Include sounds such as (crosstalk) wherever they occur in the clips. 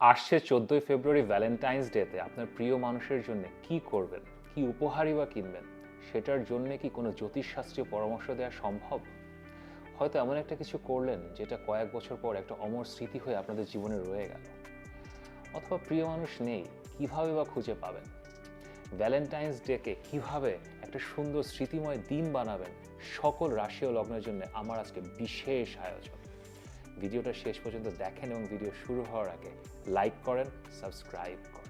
আসছে চোদ্দোই ফেব্রুয়ারি ভ্যালেন্টাইন্স ডেতে আপনার প্রিয় মানুষের জন্য কি করবেন? কি উপহারই বা কিনবেন? সেটার জন্য কি কোনো জ্যোতিষশাস্ত্রীয় পরামর্শ দেওয়া সম্ভব? হয়তো এমন একটা কিছু করলেন যেটা কয়েক বছর পর একটা অমর স্মৃতি হয়ে আপনাদের জীবনে রয়ে গেল। অথবা প্রিয় মানুষ নেই, কীভাবে বা খুঁজে পাবেন? ভ্যালেন্টাইন্স ডেকে কীভাবে একটা সুন্দর স্মৃতিময় দিন বানাবেন সকল রাশি ও লগ্নের জন্য আমার আজকে বিশেষ আয়োজন। ভিডিওটা শেষ পর্যন্ত দেখেন এবং ভিডিও শুরু হওয়ার আগে লাইক করেন সাবস্ক্রাইব করেন।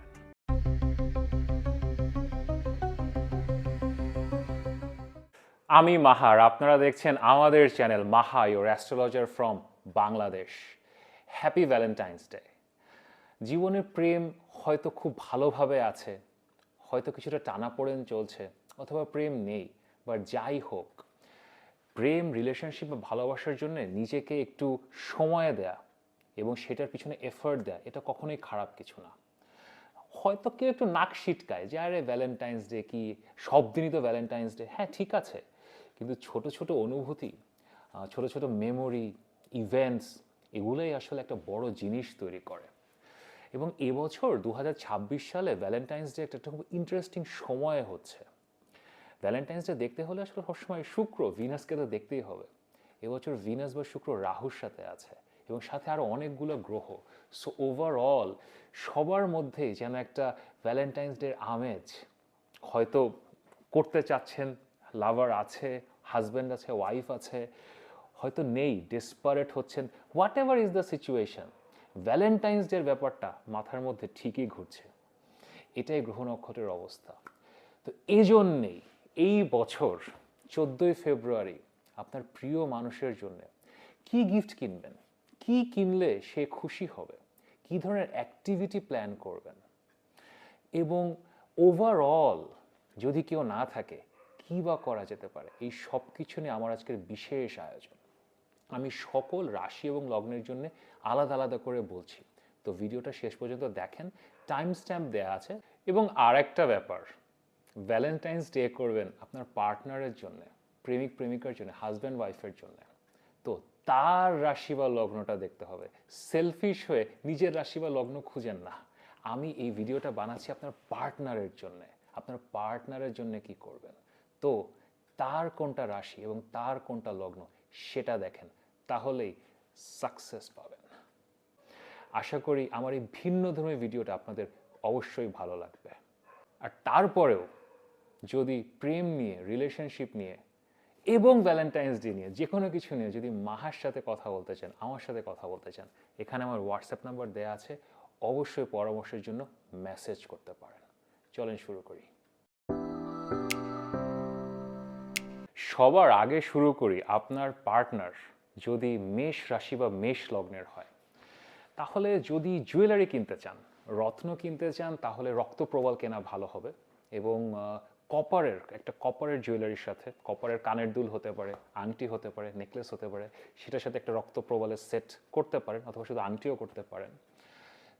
আমি মাহার, আপনারা দেখছেন আমাদের channel Maha your astrologer from Bangladesh happy Valentine's day জীবনের প্রেম হয়তো খুব ভালোভাবে আছে, হয়তো কিছুটা টানাপোড়েন চলছে, অথবা প্রেম নেই বা যাই হোক প্রেম রিলেশনশিপ বা ভালোবাসার জন্য নিজেকে একটু সময় দেয়া এবং সেটার পিছনে এফর্ট দেয়া, এটা কখনোই খারাপ কিছু না। হয়তো কেউ একটু নাক সিটকায় যে, আরে ভ্যালেন্টাইন্স ডে কি? সব দিনই তো ভ্যালেন্টাইন্স ডে হ্যাঁ ঠিক আছে। কিন্তু ছোট ছোট অনুভূতি ছোট ছোট মেমোরি ইভেন্টস এগুলোই আসলে একটা বড় জিনিস তৈরি করে। এবং এবছর দু হাজার ছাব্বিশ সালে ভ্যালেন্টাইন্স ডে একটা খুব ইন্টারেস্টিং সময় হচ্ছে। ভ্যালেন্টাইন্স ডে দেখতে হলে আসলে সবসময় শুক্র ভিনাসকে তো দেখতেই হবে। এবছর ভিনাস বা শুক্র রাহুর সাথে আছে এবং সাথে আরও অনেকগুলো গ্রহ। সো ওভারঅল সবার মধ্যে যেন একটা ভ্যালেন্টাইন্স ডের আমেজ হয়তো করতে চাচ্ছেন লাভার আছে হাজব্যান্ড আছে ওয়াইফ আছে, হয়তো নেই ডেসপারেট হচ্ছেন whatever is the situation Valentine's ডের ব্যাপারটা মাথার মধ্যে ঠিকই ঘুরছে। এটাই গ্রহ নক্ষত্রের অবস্থা। তো এই জন্যেই এই বছর চোদ্দোই ফেব্রুয়ারি আপনার প্রিয় মানুষের জন্য কি গিফট কিনবেন? কি কিনলে সে খুশি হবে? কি ধরনের অ্যাক্টিভিটি প্ল্যান করবেন? এবং ওভারঅল যদি কেউ না থাকে, কী বা করা যেতে পারে? এই সব কিছু নিয়ে আমার আজকের বিশেষ আয়োজন। আমি সকল রাশি এবং লগ্নের জন্য আলাদা আলাদা করে বলছি। তো ভিডিওটা শেষ পর্যন্ত দেখেন টাইম স্ট্যাম্প দেওয়া আছে। এবং আর একটা ব্যাপার ভ্যালেন্টাইন্স ডে করবেন আপনার পার্টনারের জন্য, প্রেমিক প্রেমিকার জন্য হাজব্যান্ড ওয়াইফের জন্য। তো তার রাশি বা লগ্নটা দেখতে হবে। সেলফিশ হয়ে নিজের রাশি বা লগ্ন খুঁজেন না। আমি এই ভিডিওটা বানাচ্ছি আপনার পার্টনারের জন্য। আপনার পার্টনারের জন্য কি করবেন? তো তার কোনটা রাশি এবং তার কোনটা লগ্ন সেটা দেখেন, তাহলেই সাকসেস পাবেন। আশা করি আমার এই ভিন্ন ধর্মের ভিডিওটা আপনাদের অবশ্যই ভালো লাগবে। আর তারপরেও যদি প্রেম নিয়ে রিলেশনশিপ নিয়ে এবং ভ্যালেন্টাইন্স ডে নিয়ে যে কোনো কিছু নিয়ে যদি মাহার সাথে কথা বলতে চান, আমার সাথে কথা বলতে চান, এখানে আমার হোয়াটসঅ্যাপ নাম্বার দেওয়া আছে। অবশ্যই পরামর্শের জন্য মেসেজ করতে পারেন। চলেন শুরু করি। সবার আগে শুরু করি আপনার পার্টনার যদি মেষ রাশি বা মেষ লগ্নের হয়। তাহলে যদি জুয়েলারি কিনতে চান, রত্ন কিনতে চান, তাহলে রক্তপ্রবাল কেনা ভালো হবে এবং কপারের একটা কপারের জুয়েলারির সাথে কপারের কানের দুল হতে পারে, আংটি হতে পারে নেকলেস হতে পারে, সেটার সাথে একটা রক্তপ্রবালের সেট করতে পারেন অথবা শুধু আংটিও করতে পারেন।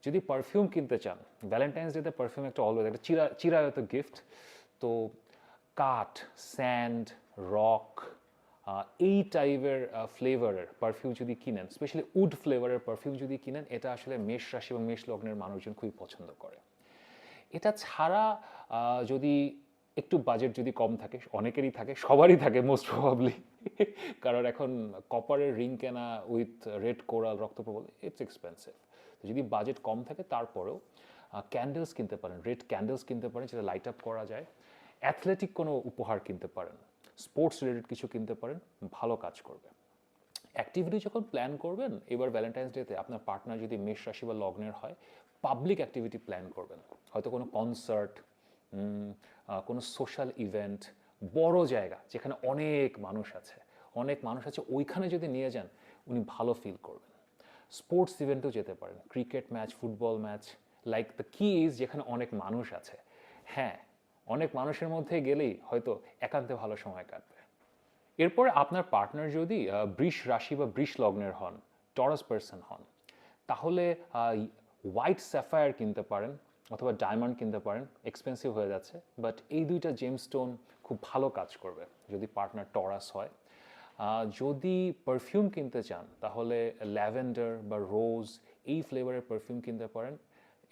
যদি পারফিউম কিনতে চান ভ্যালেন্টাইন্স ডেতে পারফিউম একটা অলওয়েজ একটা চিরা, চিরায়ত গিফট তো কাঠ স্যান্ড রক এই টাইপের ফ্লেভারের পারফিউম যদি কিনেন স্পেশালি উড ফ্লেভারের পারফিউম যদি কিনেন, এটা আসলে মেষ রাশি এবং মেষ লগ্নের মানুষজন খুবই পছন্দ করে। এটা ছাড়া যদি একটু বাজেট যদি কম থাকে, অনেকেরই থাকে, সবারই থাকে মোস্ট প্রবাবলি কারণ এখন কপারের রিং কেনা উইথ রেড কোরাল রক্তপ্রবল ইটস এক্সপেন্সিভ তো যদি বাজেট কম থাকে, তারপরেও ক্যান্ডেলস কিনতে পারেন রেড ক্যান্ডেলস কিনতে পারেন, যেটা লাইট আপ করা যায়। অ্যাথলেটিক কোনো উপহার কিনতে পারেন স্পোর্টস রিলেটেড কিছু কিনতে পারেন, ভালো কাজ করবে। অ্যাক্টিভিটি যখন প্ল্যান করবেন, এবার ভ্যালেন্টাইন্স ডেতে আপনার পার্টনার যদি মেষ রাশি বা লগ্নের হয় পাবলিক অ্যাক্টিভিটি প্ল্যান করবেন। হয়তো কোনো কনসার্ট কোনো সোশ্যাল ইভেন্ট বড় জায়গা যেখানে অনেক মানুষ আছে, অনেক মানুষ আছে, ওইখানে যদি নিয়ে যান, উনি ভালো ফিল করবেন। স্পোর্টস ইভেন্টেও যেতে পারেন cricket match football match like the কি ইজ যেখানে অনেক মানুষ আছে। হ্যাঁ অনেক মানুষের মধ্যে গেলেই হয়তো একান্তে ভালো সময় কাটবে। এরপরে আপনার পার্টনার যদি বৃষ রাশি বা বৃষ লগ্নের হন টরাস পার্সন হন, তাহলে হোয়াইট স্যাফায়ার কিনতে পারেন অথবা ডায়মন্ড কিনতে পারেন এক্সপেন্সিভ হয়ে যাচ্ছে বাট এই দুইটা জেমস্টোন খুব ভালো কাজ করবে যদি পার্টনার টরাস হয়। যদি পারফিউম কিনতে চান, তাহলে ল্যাভেন্ডার বা রোজ এই ফ্লেভারের পারফিউম কিনতে পারেন,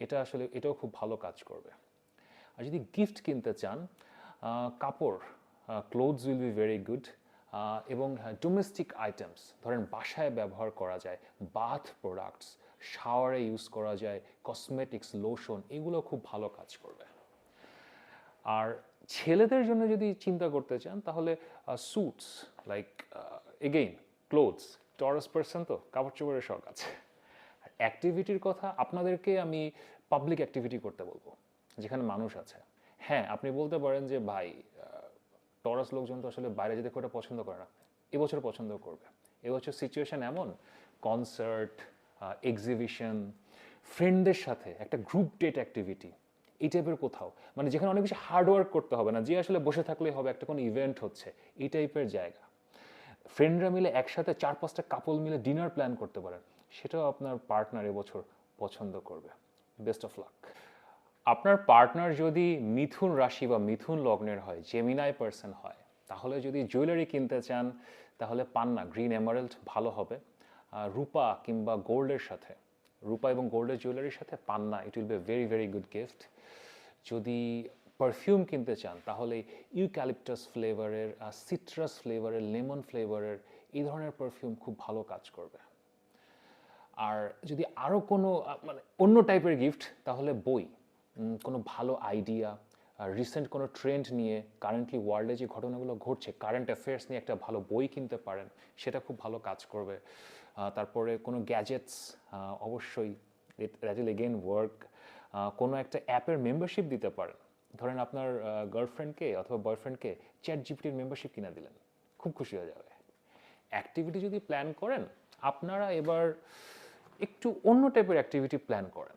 এটা আসলে এটাও খুব ভালো কাজ করবে। আর যদি গিফট কিনতে চান কাপড় clothes will be very good এবং ডোমেস্টিক আইটেমস ধরেন বাসায় ব্যবহার করা যায় বাথ প্রোডাক্টস শাওয়ারে ইউজ করা যায়, কসমেটিক্স, লোশন, এগুলো খুব ভালো কাজ করবে। আর ছেলেদের জন্য যদি চিন্তা করতে চান, তাহলে suits like again clothes Taurus person তো কাপড় চোপড়ের শখ আছে। অ্যাক্টিভিটির কথা আপনাদেরকে আমি পাবলিক অ্যাক্টিভিটি করতে বলব, যেখানে মানুষ আছে। হ্যাঁ আপনি বলতে পারেন যে, ভাই টরাস লোকজন তো আসলে বাইরে যেতে খুব পছন্দ করে না। এবছর পছন্দ করবে। এবছর সিচুয়েশন এমন কনসার্ট এক্সিবিশন ফ্রেন্ডদের সাথে একটা গ্রুপ ডেট অ্যাক্টিভিটি এই টাইপের কোথাও। মানে যেখানে অনেক বেশি হার্ডওয়ার্ক করতে হবে না, যে আসলে বসে থাকলেই হবে, একটা কোনো ইভেন্ট হচ্ছে, এই টাইপের জায়গা। ফ্রেন্ডরা মিলে একসাথে চার পাঁচটা কাপল মিলে ডিনার প্ল্যান করতে পারেন, সেটাও আপনার পার্টনার এবছর পছন্দ করবে। বেস্ট অফ লাক আপনার পার্টনার যদি মিথুন রাশি বা মিথুন লগ্নের হয় জেমিনাই পার্সন হয়, তাহলে যদি জুয়েলারি কিনতে চান, তাহলে পান্না গ্রিন এমারেল্ড ভালো হবে। রূপা কিংবা গোল্ডের সাথে, রূপা এবং গোল্ডের জুয়েলারির সাথে পান্না it will be very very good gift যদি পারফিউম কিনতে চান, তাহলে ইউক্যালিপটাস ফ্লেভারের সিট্রাস ফ্লেভারের লেমন ফ্লেভারের এই ধরনের পারফিউম খুব ভালো কাজ করবে। আর যদি আরও কোনো মানে অন্য টাইপের গিফট তাহলে বই। কোনো ভালো আইডিয়া রিসেন্ট কোনো ট্রেন্ড নিয়ে কারেন্টলি ওয়ার্ল্ডে যে ঘটনাগুলো ঘটছে কারেন্ট অ্যাফেয়ার্স নিয়ে একটা ভালো বই কিনতে পারেন, সেটা খুব ভালো কাজ করবে। তারপরে কোনো গ্যাজেটস অবশ্যই দ্যাট উইল এগেন ওয়ার্ক কোনো একটা অ্যাপের মেম্বারশিপ দিতে পারেন। ধরেন আপনার গার্লফ্রেন্ডকে অথবা বয়ফ্রেন্ডকে চ্যাট জিপিটির মেম্বারশিপ কিনে দিলেন। খুব খুশি হয়ে যাবে। অ্যাক্টিভিটি যদি প্ল্যান করেন, আপনারা এবার একটু অন্য টাইপের অ্যাক্টিভিটি প্ল্যান করেন।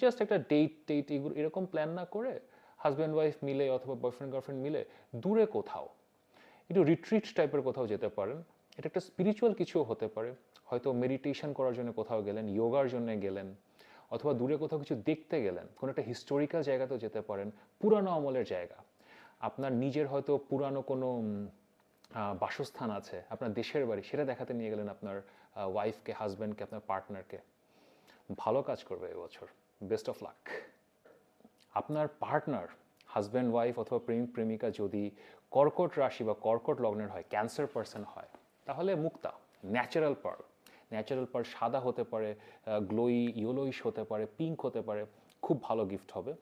জাস্ট একটা ডেট টেট এগুলো, এরকম প্ল্যান না করে হাজব্যান্ড ওয়াইফ মিলে অথবা বয়ফ্রেন্ড গার্লফ্রেন্ড মিলে দূরে কোথাও, একটু রিট্রিট টাইপের কোথাও যেতে পারেন। এটা একটা স্পিরিচুয়াল কিছুও হতে পারে। হয়তো মেডিটেশন করার জন্য কোথাও গেলেন যোগার জন্য গেলেন, অথবা দূরে কোথাও কিছু দেখতে গেলেন, কোনো একটা হিস্টোরিক্যাল জায়গাতেও যেতে পারেন, পুরানো আমলের জায়গা। আপনার নিজের হয়তো পুরানো কোনো বাসস্থান আছে, আপনার দেশের বাড়ি, সেটা দেখাতে নিয়ে গেলেন আপনার ওয়াইফকে হাজব্যান্ডকে আপনার পার্টনারকে ভালো কাজ করবে এবছর। বেস্ট অফ লাক আপনার পার্টনার হাজব্যান্ড ওয়াইফ অথবা প্রেমিক প্রেমিকা যদি কর্কট রাশি বা কর্কট লগ্নের হয় ক্যান্সার পার্সন হয়, তাহলে মুক্তা ন্যাচারাল পার্ল ন্যাচারাল পার্ল সাদা হতে পারে গ্লোই ইয়েলোইশ হতে পারে, পিঙ্ক হতে পারে, খুব ভালো গিফট হবে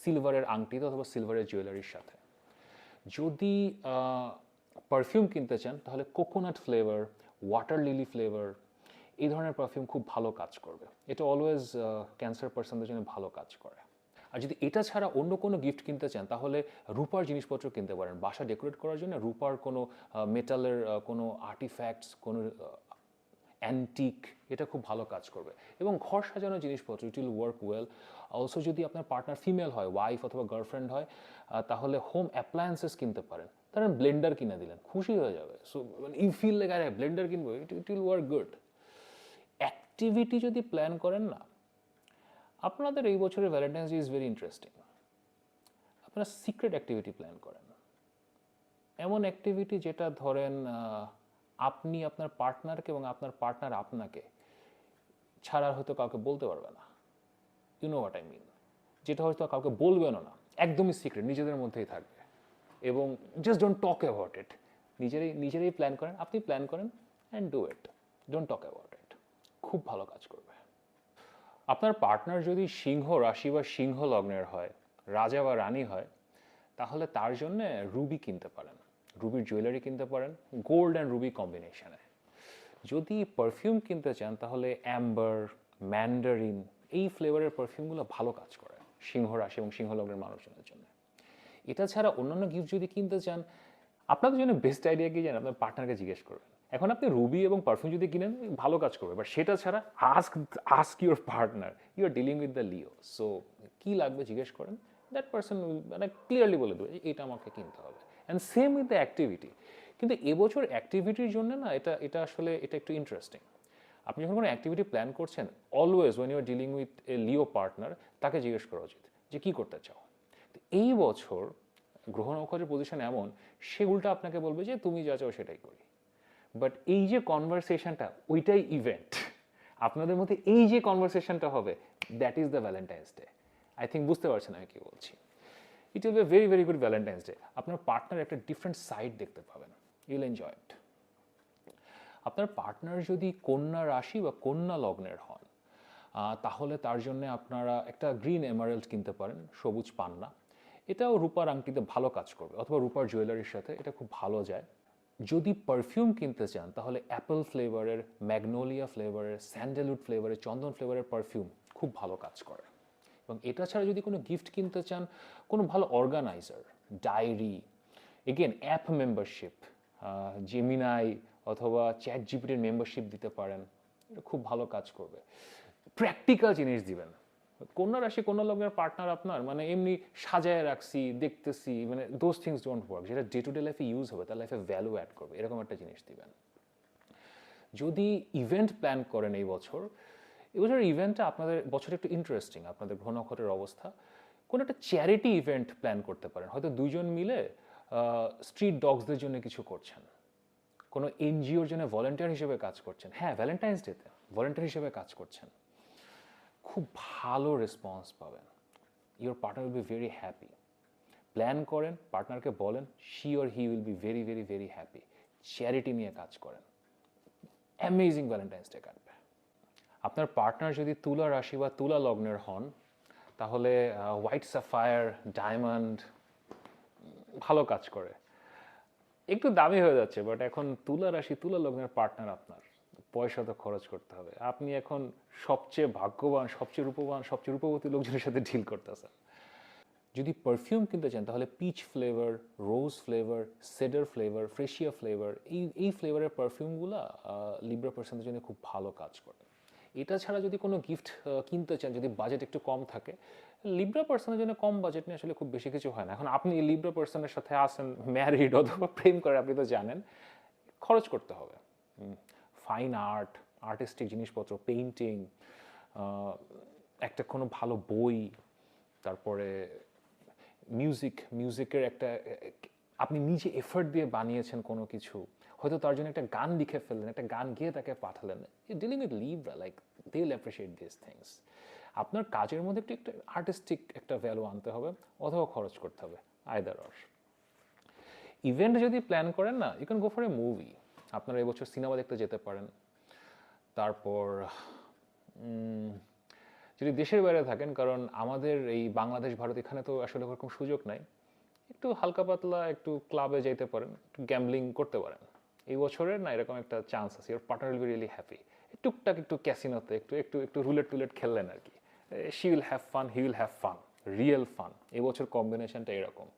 সিলভারের আংটিতে অথবা সিলভারের জুয়েলারির সাথে। যদি পারফিউম কিনতে চান, তাহলে coconut flavour water lily flavour এই ধরনের পারফিউম খুব ভালো কাজ করবে। এটা অলওয়েজ ক্যান্সার পার্সনদের জন্য ভালো কাজ করে। আর যদি এটা ছাড়া অন্য কোনো গিফট কিনতে চান, তাহলে রূপার জিনিসপত্র কিনতে পারেন। বাসা ডেকোরেট করার জন্য রূপার কোনো মেটালের কোনো আর্টিফ্যাক্টস কোনো অ্যান্টিক এটা খুব ভালো কাজ করবে। এবং ঘর সাজানো জিনিসপত্র it will work well also যদি আপনার পার্টনার ফিমেল হয় ওয়াইফ অথবা গার্লফ্রেন্ড হয় তাহলে হোম অ্যাপ্লায়েন্সেস কিনতে পারেন। ধরেন ব্লেন্ডার কিনে দিলেন, খুশি হয়ে যাবে। সো মানে ইউ ফিল লাইক আরে ব্লেন্ডার কিনবো it it will work good activity যদি প্ল্যান করেন না, আপনাদের এই বছরের valentine's day is very interesting আপনারা সিক্রেট অ্যাক্টিভিটি প্ল্যান করেন। এমন অ্যাক্টিভিটি যেটা ধরেন আপনি আপনার পার্টনারকে এবং আপনার পার্টনার আপনাকে ছাড়া হয়তো কাউকে বলতে পারবে না। You know what I mean যেটা হয়তো কাউকে বলবেনও না। একদমই সিক্রেট নিজেদের মধ্যেই থাকবে। এবং just don't talk about it নিজেরই, নিজেরাই প্ল্যান করেন, আপনি প্ল্যান করেন and do it don't talk about it খুব ভালো কাজ করবে। আপনার পার্টনার যদি সিংহ রাশি বা সিংহ লগ্নের হয়, রাজা বা রানী হয়, তাহলে তার জন্যে রুবি কিনতে পারেন। রুবির জুয়েলারি কিনতে পারেন গোল্ড অ্যান্ড রুবি কম্বিনেশনে যদি পারফিউম কিনতে চান, তাহলে অ্যাম্বার ম্যান্ডারিন এই ফ্লেভারের পারফিউমগুলো ভালো কাজ করে, সিংহ রাশি এবং সিংহ লগ্নের মানুষজনের জন্য। এটা ছাড়া অন্যান্য গিফট যদি কিনতে চান, আপনাদের জন্য বেস্ট আইডিয়া কি জানেন? আপনার পার্টনারকে জিজ্ঞেস করবেন। এখন আপনি রুবি এবং পারফিউম যদি কিনেন, ভালো কাজ করবে। বাট সেটা ছাড়া ask ask your partner you are dealing with the leo so কী লাগবে জিজ্ঞেস করেন দ্যাট পার্সন মানে ক্লিয়ারলি বলে দেবে এটা আমাকে কিনতে হবে। And same with the activity কিন্তু এবছর অ্যাক্টিভিটির জন্য না, এটা এটা আসলে, এটা একটু ইন্টারেস্টিং আপনি যখন কোনো অ্যাক্টিভিটি প্ল্যান করছেন always when you are dealing with a leo partner তাকে জিজ্ঞেস করা উচিত যে কী করতে চাও? এই বছর গ্রহ নক্ষত্রের পজিশন এমন, সে উল্টা আপনাকে বলবে যে তুমি যা চাও সেটাই করি। বাট এই যে কনভারসেশনটা ওইটাই ইভেন্ট আপনাদের মধ্যে এই যে কনভারসেশনটা হবে that is the valentine's day I think বুঝতে পারছেন আমি কি বলছি। It will be very very good valentine's day আপনার পার্টনার একটা ডিফারেন্ট সাইড দেখতে পাবেন। ইউল এনজয় ইট আপনার পার্টনার যদি কন্যা রাশি বা কন্যা লগ্নের হন তাহলে তার জন্য আপনারা একটা গ্রিন এমারেল্ড কিনতে পারেন, সবুজ পান্না। এটাও রূপার আংটিতে ভালো কাজ করবে, অথবা রূপার জুয়েলারির সাথে এটা খুব ভালো যায়। যদি পারফিউম কিনতে চান, তাহলে অ্যাপেল ফ্লেভারের ম্যাগনোলিয়া ফ্লেভারের স্যান্ডেলউড ফ্লেভারের চন্দন ফ্লেভারের পারফিউম খুব ভালো কাজ করে। এবং এটা ছাড়া যদি কোনো গিফট কিনতে চান, কোনো ভালো organizer diary again app membership Gemini অথবা চ্যাট জিপিটির মেম্বারশিপ দিতে পারেন, এটা খুব ভালো কাজ করবে। প্র্যাকটিক্যাল জিনিস দিবেন। কন্যা রাশি, কন্যা লগ্নের পার্টনার আপনার মানে এমনি সাজায় রাখছি, দেখতেছি মানে দোজ থিংস ডোন্ট ওয়ার্ক যেটা ডে টু ডে লাইফে ইউজ হবে, তার লাইফে ভ্যালু অ্যাড করবে, এরকম একটা জিনিস দিবেন। যদি ইভেন্ট প্ল্যান করেন এই বছর এবছর ইভেন্টটা আপনাদের, বছরে একটু ইন্টারেস্টিং আপনাদের গ্রহ নক্ষত্রের অবস্থা। কোনো একটা চ্যারিটি ইভেন্ট প্ল্যান করতে পারেন। হয়তো দুজন মিলে স্ট্রিট ডগসদের জন্য কিছু করছেন। কোনো এনজিওর জন্য ভলেন্টিয়ার হিসেবে কাজ করছেন। হ্যাঁ ভ্যালেন্টাইন্স ডেতে ভলেন্টিয়ার হিসেবে কাজ করছেন। খুব ভালো রেসপন্স পাবেন। Your partner will be very happy plan করেন পার্টনারকে বলেন she or he will be very very very happy charity নিয়ে কাজ করেন। অ্যামেজিং ভ্যালেন্টাইন্স ডে কাটবে। আপনার পার্টনার যদি তুলা রাশি বা তুলা লগ্নের হন, তাহলে হোয়াইট সাফায়ার ডায়মন্ড ভালো কাজ করে। একটু দামি হয়ে যাচ্ছে বাট এখন তুলা রাশি, তুলা লগ্নের পার্টনার আপনার। পয়সা তো খরচ করতে হবে। আপনি এখন সবচেয়ে ভাগ্যবান, সবচেয়ে রূপবান, সবচেয়ে রূপবতী লোকজনের সাথে ডিল করতেছেন। যদি পারফিউম কিনতে চান, তাহলে peach flavour rose flavour cedar flavour freesia flavour এই এই ফ্লেভারের পারফিউমগুলো লিব্রা পার্সনদের জন্য খুব ভালো কাজ করে। এটা ছাড়া যদি কোনো গিফট কিনতে চান, যদি বাজেট একটু কম থাকে লিব্রা পার্সনের জন্য কম বাজেট নিয়ে আসলে খুব বেশি কিছু হয় না। এখন আপনি লিব্রা পার্সনের সাথে আসেন ম্যারিড (laughs) অথবা প্রেম করে, আপনি তো জানেন, খরচ করতে হবে। ফাইন আর্ট আর্টিস্টিক জিনিসপত্র পেইন্টিং একটা কোনো ভালো বই, তারপরে মিউজিক মিউজিকের একটা, আপনি নিজে এফর্ট দিয়ে বানিয়েছেন কোনো কিছু হয়তো তার জন্য একটা গান লিখে ফেললেন, একটা গান গিয়ে তাকে পাঠালেন। Dealing with লিভরা like they will appreciate this things আপনার কাজের মধ্যে একটু, একটা আর্টিস্টিক একটা ভ্যালু আনতে হবে, অথবা খরচ করতে হবে আয়দার অর ইভেন্ট যদি প্ল্যান করেন না you can go for a movie আপনারা এবছর সিনেমা দেখতে যেতে পারেন। তারপর যদি দেশের বাইরে থাকেন, কারণ আমাদের এই বাংলাদেশ, ভারত এখানে তো আসলে ওরকম সুযোগ নাই, একটু হালকা পাতলা, একটু ক্লাবে যেতে পারেন, একটু গ্যাম্বলিং করতে পারেন। এই বছরের না এরকম একটা চান্স আছে your partner will be really happy টুকটাক একটু ক্যাসিনোতে একটু একটু একটু রুলেট টুলেট খেললেন আর কি। She will have fun he will have fun real fun এবছর কম্বিনেশনটা এরকম।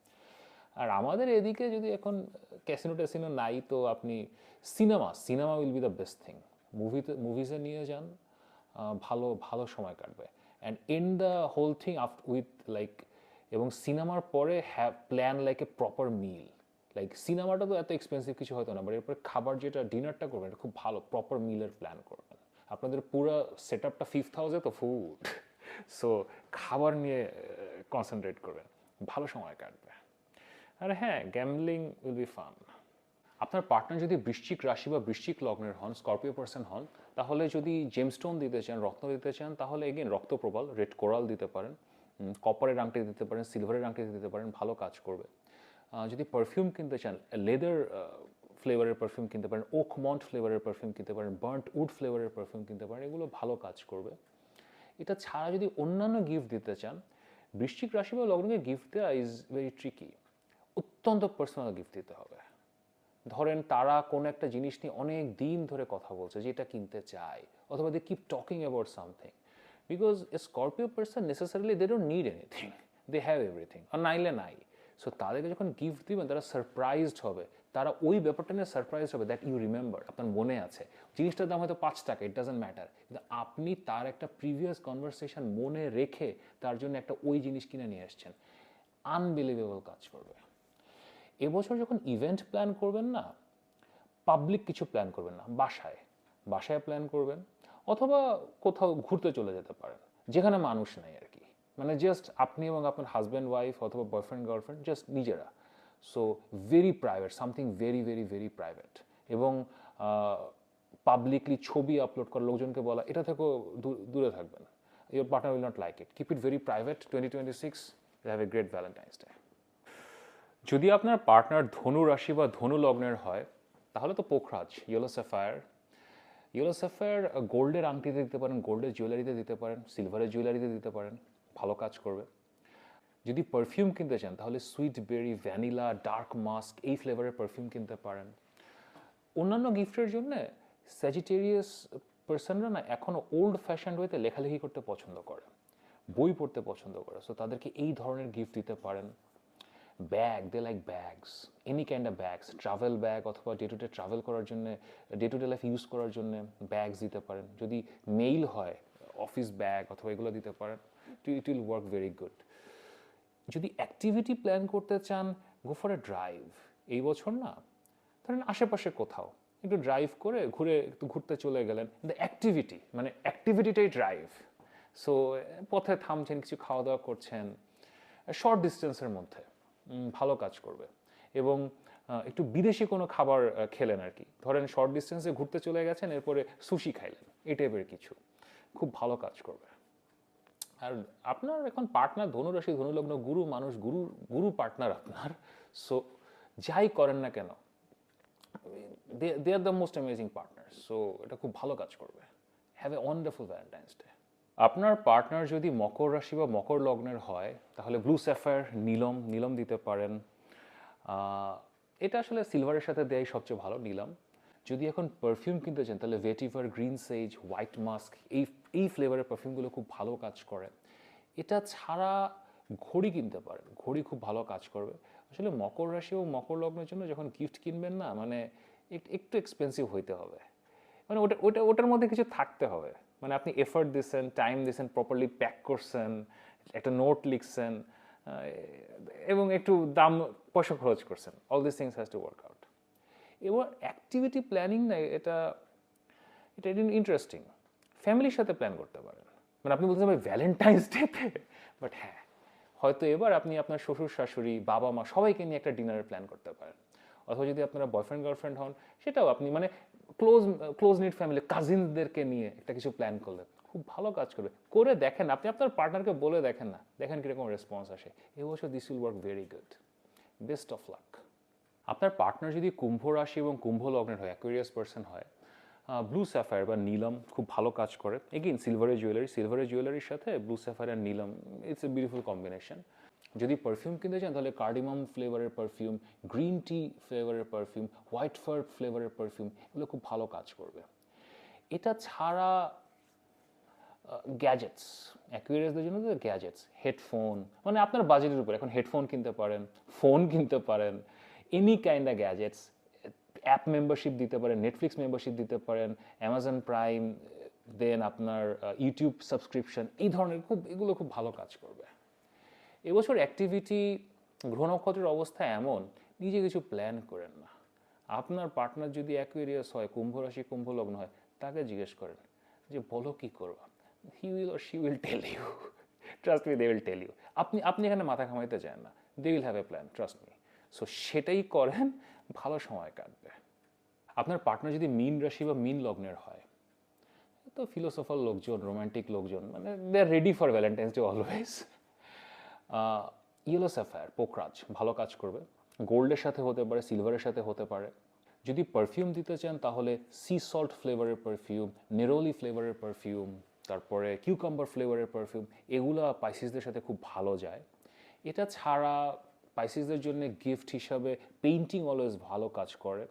আর আমাদের এদিকে যদি এখন ক্যাসিনো ট্যাসিনো নাই তো আপনি cinema cinema will be the best thing মুভিতে মুভিজে নিয়ে যান ভালো ভালো সময় কাটবে। And in the whole thing of with like এবং সিনেমার পরে have plan like a proper meal like সিনেমাটা তো এত এক্সপেন্সিভ কিছু হয়তো না বাট এরপরে খাবার যেটা ডিনারটা করবেন, এটা খুব ভালো প্রপার মিলের প্ল্যান করবেন। আপনাদের পুরো সেট আপটা ফিফথ হাউসে তো ফুড সো (laughs) খাবার নিয়ে কনসেন্ট্রেট করবেন। ভালো সময় কাটবে। আর হ্যাঁ গ্যামলিং উইল বি ফান আপনার পার্টনার যদি বৃশ্চিক রাশি বা বৃশ্চিক লগ্নের হন স্করপিও পার্সন হন, তাহলে যদি জেমস্টোন দিতে চান, রত্ন দিতে চান, তাহলে এগেন রক্ত রক্তপ্রবাল রেড কোরাল দিতে পারেন কপারের আংটি দিতে পারেন সিলভারের আংটি দিতে পারেন, ভালো কাজ করবে। যদি পারফিউম কিনতে চান লেদার ফ্লেভারের পারফিউম কিনতে পারেন ওক মন্ট ফ্লেভারের পারফিউম কিনতে পারেন বার্ন্ট উড ফ্লেভারের পারফিউম কিনতে পারেন, এগুলো ভালো কাজ করবে। এটা ছাড়া যদি অন্যান্য গিফট দিতে চান, বৃশ্চিক রাশি বা লগ্নকে গিফট দেওয়া ইজ ভেরি ট্রিকি অত্যন্ত পার্সোনাল গিফট দিতে হবে। ধরেন তারা কোনো একটা জিনিস নিয়ে অনেক দিন ধরে কথা বলছে যে এটা কিনতে চায়, অথবা they keep talking about something because a scorpio person necessarily they don't need anything they have everything আর নাইলে নাই। সো তাদেরকে যখন গিফট দিবেন, তারা সারপ্রাইজড হবে। তারা ওই ব্যাপারটা নিয়ে সারপ্রাইজ হবে দ্যাট ইউ রিমেম্বার আপনার মনে আছে। জিনিসটার দাম হয়তো পাঁচ টাকা ইট ডাজেন্ট ম্যাটার কিন্তু আপনি তার একটা প্রিভিয়াস কনভারসেশন মনে রেখে তার জন্য একটা ওই জিনিস কিনে নিয়ে এসছেন। আনবিলিভেবল কাজ করবে। এবছর যখন ইভেন্ট প্ল্যান করবেন না পাবলিক কিছু প্ল্যান করবেন না, বাসায়। বাসায় প্ল্যান করবেন, অথবা কোথাও ঘুরতে চলে যেতে পারেন, যেখানে মানুষ নেই আর মানে জাস্ট আপনি এবং আপনার হাজব্যান্ড ওয়াইফ অথবা বয়ফ্রেন্ড গার্লফ্রেন্ড জাস্ট নিজেরা। So very private something very very very private এবং পাবলিকলি ছবি আপলোড করা লোকজনকে বলা, এটা থেকেও দূরে থাকবেন। Your partner will not like it keep it very private twenty twenty six have a great valentine's day যদি আপনার পার্টনার ধনু রাশি বা ধনু লগ্নের হয়, তাহলে তো পোখরাজ ইয়েলো স্যাফায়ার ইয়েলো স্যাফায়ার গোল্ডের আংটিতে দিতে পারেন গোল্ডের জুয়েলারিতে দিতে পারেন সিলভারের জুয়েলারিতে দিতে পারেন। ভালো কাজ করবে। যদি পারফিউম কিনতে চান, তাহলে sweet berry vanilla dark musk এই ফ্লেভারের পারফিউম কিনতে পারেন। অন্যান্য গিফটের জন্য স্যাজিটেরিয়াস পার্সনরা না এখনও ওল্ড ফ্যাশন ওয়েতে লেখালেখি করতে পছন্দ করে, বই পড়তে পছন্দ করে। সো তাদেরকে এই ধরনের গিফট দিতে পারেন। Bag they like bags any kind of bags travel bag অথবা ডে টু ডে ট্রাভেল করার জন্যে day to day life use করার জন্যে ব্যাগস দিতে পারেন। যদি মেইল হয় অফিস ব্যাগ অথবা এগুলো দিতে পারেন। It will work very good যদি অ্যাক্টিভিটি প্ল্যান করতে চান গো ফর এ ড্রাইভ এই বছর না। ধরেন আশেপাশে কোথাও। একটু ড্রাইভ করে ঘুরে একটু ঘুরতে চলে গেলেন। দ্য অ্যাক্টিভিটি মানে অ্যাক্টিভিটিটাই ড্রাইভ সো পথে থামছেন, কিছু খাওয়া দাওয়া করছেন শর্ট ডিস্টেন্সের মধ্যে ভালো কাজ করবে। এবং একটু বিদেশি কোনো খাবার খেলেন আর কি। ধরেন শর্ট ডিস্টেন্সে ঘুরতে চলে গেছেন, এরপরে সুশি খাইলেন। এই টাইপের কিছু। খুব ভালো কাজ করবে। আর আপনার এখন পার্টনার ধনুরাশি, ধনুলগ্ন গুরু মানুষ, গুরু গুরু পার্টনার আপনার। সো যাই করেন না কেন they are the most amazing partner so এটা খুব ভালো কাজ করবে। Have a wonderful valentine's day আপনার পার্টনার যদি মকর রাশি বা মকর লগ্নের হয়, তাহলে ব্লু স্যাফায়ার নীলম নীলম দিতে পারেন। এটা আসলে সিলভারের সাথে দেয়াই সবচেয়ে ভালো, নীলম। যদি এখন পারফিউম কিনতে চান, তাহলে vetiver green sage white musk এই এই ফ্লেভারের পারফিউমগুলো খুব ভালো কাজ করে। এটা ছাড়া ঘড়ি কিনতে পারেন, ঘড়ি খুব ভালো কাজ করবে। আসলে মকর রাশি ও মকর লগ্নের জন্য যখন গিফট কিনবেন না মানে একটু এক্সপেন্সিভ হইতে হবে। মানে ওটা ওটা, ওটার মধ্যে কিছু থাকতে হবে। মানে আপনি এফর্ট দিচ্ছেন টাইম দিচ্ছেন প্রপারলি প্যাক করছেন, একটা নোট লিখছেন এবং একটু দাম, পয়সা খরচ করছেন। All this things has to work out এবার অ্যাক্টিভিটি প্ল্যানিং না, এটা এটা ইন্টারেস্টিং ফ্যামিলির সাথে প্ল্যান করতে পারেন। মানে আপনি বলতে ভাই ভ্যালেন্টাইন্স ডেতে বাট হ্যাঁ হয়তো এবার আপনি আপনার শ্বশুর, শাশুড়ি, বাবা, মা সবাইকে নিয়ে একটা ডিনারের প্ল্যান করতে পারেন। অথবা যদি আপনারা বয়ফ্রেন্ড গার্লফ্রেন্ড হন, সেটাও আপনি মানে ক্লোজ ক্লোজ নিট ফ্যামিলি কাজিনদেরকে নিয়ে একটা কিছু প্ল্যান করলেন। খুব ভালো কাজ করবে। করে দেখেন, আপনি আপনার পার্টনারকে বলে দেখেন না। দেখেন কীরকম রেসপন্স আসে। এবছর this will work very good best of luck আপনার পার্টনার যদি কুম্ভ রাশি এবং কুম্ভ লগ্নের হয় অ্যাকুয়ারিয়াস পার্সন হয় ব্লু স্যাফায়ার বা নীলম খুব ভালো কাজ করে। এগেইন সিলভারের জুয়েলারি সিলভারের জুয়েলারির সাথে ব্লু স্যাফায়ার আর নীলম ইটস এ বিউটিফুল কম্বিনেশন যদি পারফিউম কিনতে চান, তাহলে কার্ডিমাম ফ্লেভারের পারফিউম গ্রিন টি ফ্লেভারের পারফিউম হোয়াইট ফার ফ্লেভারের পারফিউম এগুলো খুব ভালো কাজ করবে। এটা ছাড়া গ্যাজেটস অ্যাকুয়ারিয়াসদের জন্য তো গ্যাজেটস হেডফোন মানে আপনার বাজেটের উপর। এখন হেডফোন কিনতে পারেন ফোন কিনতে পারেন any kind of gadgets app membership দিতে পারেন নেটফ্লিক্স মেম্বারশিপ দিতে পারেন অ্যামাজন প্রাইম দেন আপনার ইউটিউব সাবস্ক্রিপশন এই ধরনের খুব, এগুলো খুব ভালো কাজ করবে। এবছর অ্যাক্টিভিটি গ্রহ নক্ষত্রের অবস্থা এমন, নিজে কিছু প্ল্যান করেন না। আপনার পার্টনার যদি অ্যাকুয়ারিয়াস হয়, কুম্ভ রাশি, কুম্ভ লগ্ন হয়, তাকে জিজ্ঞেস করেন যে, বলো কি করবা? He will or she will tell you trust me they will tell you আপনি আপনি এখানে মাথা ঘামাইতে চান না। They will have a plan trust me so সেটাই করেন ভালো সময় কাটবে। আপনার পার্টনার যদি মিন রাশি বা মিন লগ্নের হয়, তো ফিলোসফার লোকজন রোমান্টিক লোকজন মানে they are ready for valentine's day always yellow sapphire Pokhraj, ভালো কাজ করবে। গোল্ডের সাথে হতে পারে সিলভারের সাথে হতে পারে। যদি পারফিউম দিতে চান, তাহলে সি সল্ট ফ্লেভারের পারফিউম নেরোলি ফ্লেভারের পারফিউম তারপরে কিউকাম্বার ফ্লেভারের পারফিউম এগুলা পাইসিসদের সাথে খুব ভালো যায়। এটা ছাড়া পাইসিসদের জন্য গিফট হিসাবে পেইন্টিং অলওয়েজ ভালো কাজ করে।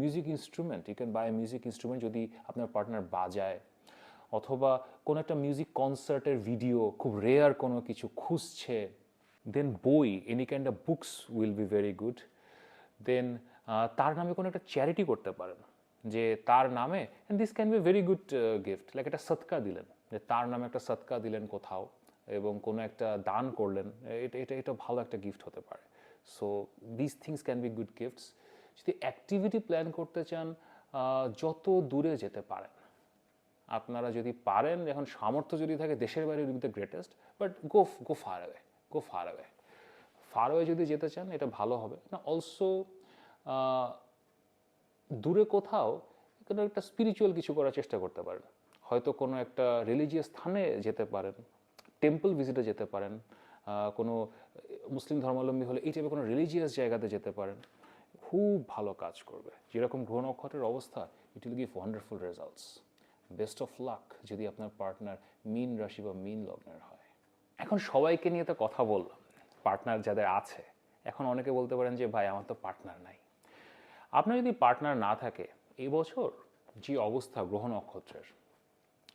Music instrument you can buy music instrument যদি আপনার পার্টনার বাজায়। অথবা কোনো একটা মিউজিক কনসার্টের ভিডিও খুব রেয়ার কোনো কিছু খুঁজছে। দেন বই any kind of books will be very good then তার নামে কোনো একটা চ্যারিটি করতে পারেন। যে তার নামে and this can be very good gift like একটা সৎকা দিলেন। যে তার নামে একটা সৎকা দিলেন কোথাও। এবং কোনো একটা দান করলেন, এটা এটা এটা ভালো একটা গিফট হতে পারে। So this things can be good gifts যদি অ্যাক্টিভিটি প্ল্যান করতে চান যত দূরে যেতে পারেন। আপনারা যদি পারেন, এখন সামর্থ্য যদি থাকে, দেশের বাইরে will the greatest but go go far away go far away far away যদি যেতে চান, এটা ভালো হবে। না অলসো দূরে কোথাও, কোনো একটা স্পিরিচুয়াল কিছু করার চেষ্টা করতে পারেন। হয়তো কোনো একটা রিলিজিয়াস স্থানে যেতে পারেন। টেম্পল ভিজিটে যেতে পারেন কোনো মুসলিম ধর্মাবলম্বী হলে এই টাইপের কোনো রিলিজিয়াস জায়গাতে যেতে পারেন, খুব ভালো কাজ করবে। যেরকম গ্রহ নক্ষত্রের অবস্থা it will give wonderful results best of luck যদি আপনার পার্টনার মিন রাশি বা মিন লগ্নের হয়। এখন সবাইকে নিয়ে তো কথা বললাম পার্টনার যাদের আছে, এখন অনেকে বলতে পারেন যে, ভাই, আমার তো পার্টনার নাই। আপনার যদি পার্টনার না থাকে, এই বছর যে অবস্থা, গ্রহ নক্ষত্রের,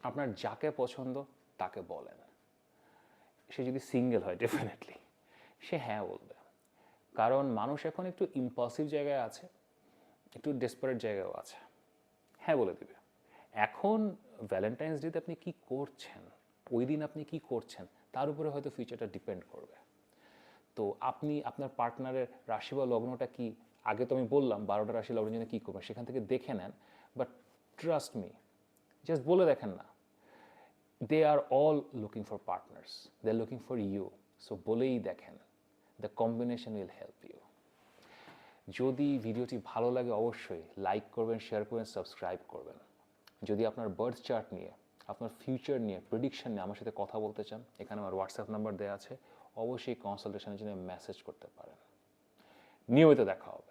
আপনার যাকে পছন্দ, তাকে বলেন। সে যদি সিঙ্গেল হয় ডেফিনেটলি সে হ্যাঁ বলবে। কারণ মানুষ এখন একটু ইম্পালসিভ জায়গায় আছে, একটু ডেসপারেট জায়গাও আছে। হ্যাঁ বলে দিবে। এখন ভ্যালেন্টাইন্স ডেতে আপনি কি করছেন? ওই দিন আপনি কি করছেন? তার উপরে হয়তো ফিউচারটা ডিপেন্ড করবে। তো আপনি, আপনার পার্টনারের রাশি বা লগ্নটা কি? আগে তো আমি বললাম, বারোটা রাশি লগ্নের জন্য কী করবেন? সেখান থেকে দেখে নেন। বাট ট্রাস্ট মি জাস্ট বলে দেখেন না। They are all looking for partners they are looking for you so বলেই দেখেন the combination will help you যদি ভিডিওটি ভালো লাগে অবশ্যই লাইক করবেন শেয়ার করবেন সাবস্ক্রাইব করবেন। যদি আপনার বার্থ চার্ট নিয়ে, আপনার ফিউচার নিয়ে প্রেডিকশন নিয়ে আমার সাথে কথা বলতে চান, এখানে আমার হোয়াটসঅ্যাপ নাম্বার দেওয়া আছে, অবশ্যই কনসালটেশনের জন্য মেসেজ করতে পারেন। নিয়মিত দেখা হবে।